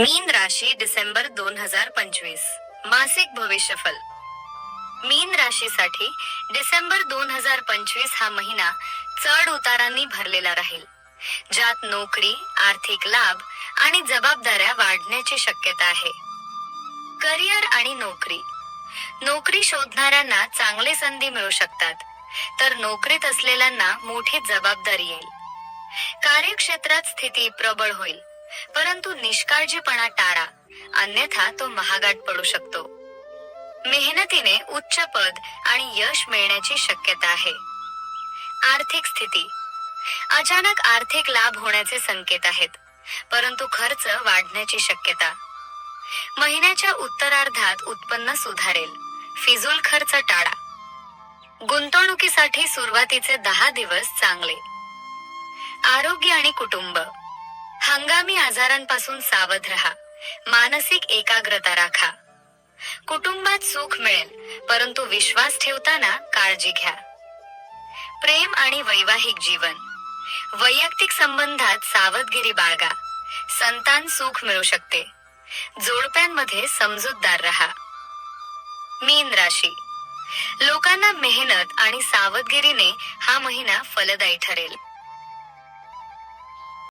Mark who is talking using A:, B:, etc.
A: मीन राशी डिसेंबर दोन हजार पंचवीस. मासिक भविष्यफल. मीन राशीसाठी डिसेंबर दोन हजार पंचवीस हा महिना चढ उतारांनी भरलेला राहील. ज्यात नोकरी आर्थिक लाभ आणि जबाबदाऱ्या वाढण्याची शक्यता आहे. करिअर आणि नोकरी. नोकरी शोधणाऱ्यांना चांगले संधी मिळू शकतात तर नोकरीत असलेल्यांना मोठी जबाबदारी येईल. कार्यक्षेत्रात स्थिती प्रबळ होईल. परंतु निष्काळजीपणा टाळा अन्यथा तो महागात पडू शकतो. मेहनतीने उच्च पद आणि यश मिळण्याची शक्यता आहे. आर्थिक स्थिती. अचानक आर्थिक लाभ होण्याचे संकेत आहेत परंतु खर्च वाढण्याची शक्यता. महिन्याच्या उत्तरार्धात उत्पन्न सुधारेल फिजूल खर्च टाळा. गुंतवणुकीसाठी सुरुवातीचे दहा दिवस चांगले. आरोग्य आणि कुटुंब. हंगामी आजारांपासून सावध राहा. मानसिक एकाग्रता राखा. कुटुंबात सुख मिळेल परंतु विश्वास ठेवताना काळजी घ्या. प्रेम आणि वैवाहिक जीवन. वैयक्तिक संबंधात सावधगिरी बाळगा. संतान सुख मिळू शकते. जोडप्यांमध्ये समजूतदार राहा. मीन राशी. लोकांना मेहनत आणि सावधगिरीने हा महिना फलदायी ठरेल.